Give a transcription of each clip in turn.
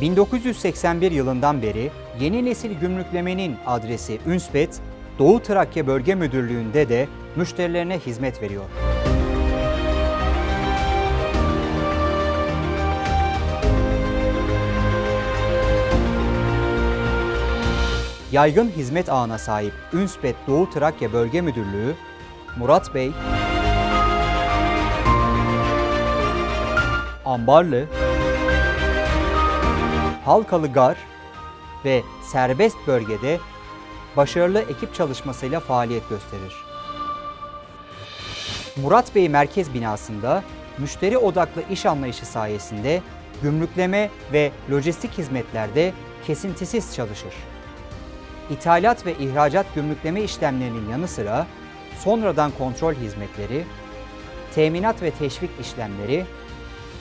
1981 yılından beri yeni nesil gümrüklemenin adresi Ünspet, Doğu Trakya Bölge Müdürlüğü'nde de müşterilerine hizmet veriyor. Yaygın hizmet ağına sahip Ünspet Doğu Trakya Bölge Müdürlüğü, Murat Bey, Ambarlı, Halkalı Gar ve serbest bölgede başarılı ekip çalışmasıyla faaliyet gösterir. Murat Bey Merkez Binası'nda müşteri odaklı iş anlayışı sayesinde gümrükleme ve lojistik hizmetlerde kesintisiz çalışır. İthalat ve ihracat gümrükleme işlemlerinin yanı sıra sonradan kontrol hizmetleri, teminat ve teşvik işlemleri,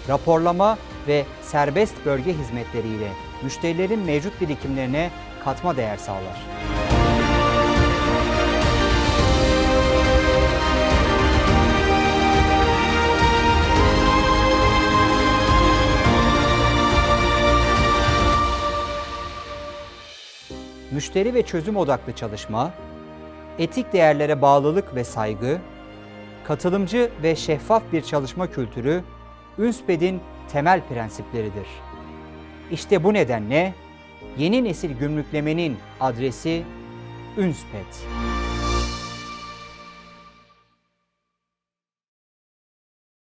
raporlama ve serbest bölge hizmetleriyle müşterilerin mevcut birikimlerine katma değer sağlar. Müşteri ve çözüm odaklı çalışma, etik değerlere bağlılık ve saygı, katılımcı ve şeffaf bir çalışma kültürü Ünsped'in temel prensipleridir. İşte bu nedenle yeni nesil gümrüklemenin adresi Ünsped.